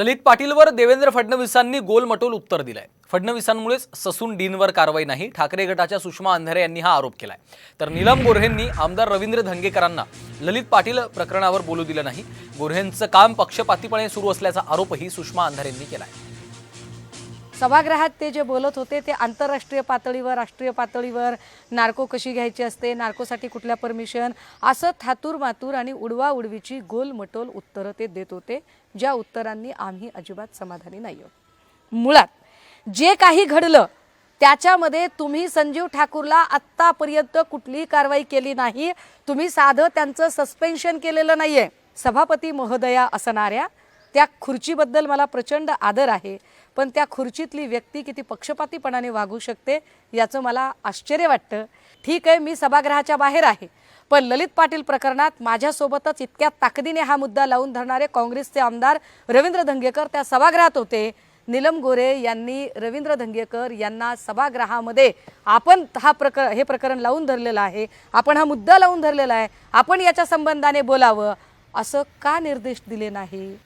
ललित पाटीलवर देवेंद्र फडणवीसांनी गोलमटोल उत्तर दिलंय. फडणवीसांमुळेच ससून डीनवर कारवाई नाही ठाकरे गटाच्या सुषमा अंधारे यांनी हा आरोप केलाय. तर नीलम गोऱ्हेंनी आमदार रवींद्र धंगेकरांना ललित पाटील प्रकरणावर बोलू दिलं नाही. गोऱ्हेंचं काम पक्षपातीपणे सुरू असल्याचा आरोपही सुषमा अंधारेंनी केलाय. सभागृहात ते जे बोलत होते ते आंतरराष्ट्रीय पातळीवर राष्ट्रीय पातळीवर नार्को कशी घ्यायची असते नार्कोसाठी कुठल्या परमिशन असं थातूर मातूर आणि उडवा उडवीची गोलमटोल उत्तरं ते देत होते ज्या उत्तरांनी आम्ही अजिबात समाधानी नाही आहोत मुळात जे काही घडलं त्याच्यामध्ये तुम्ही संजीव ठाकूरला आत्तापर्यंत कुठलीही कारवाई केली नाही तुम्ही साधं त्यांचं सस्पेन्शन केलेलं नाही आहे सभापती महोदया असणाऱ्या त्या खुर्चीबद्दल मला प्रचंड आदर आहे. पण त्या खुर्चीतली व्यक्ती किती पक्षपातीपणाने वागू शकते याचं मला आश्चर्य वाटतं. ठीक आहे मी सभागृहाच्या बाहेर आहे पण ललित पाटील प्रकरणात माझ्यासोबतच इतक्या ताकदीने हा मुद्दा लावून धरणारे काँग्रेसचे आमदार रवींद्र धंगेकर त्या सभागृहात होते. नीलम गोरे यांनी रवींद्र धंगेकर यांना सभागृहामध्ये आपण हा प्रकर हे प्रकरण लावून धरलेलं आहे आपण हा मुद्दा लावून धरलेला आहे आपण याच्या संबंधाने बोलावं असं का निर्देश दिले नाही?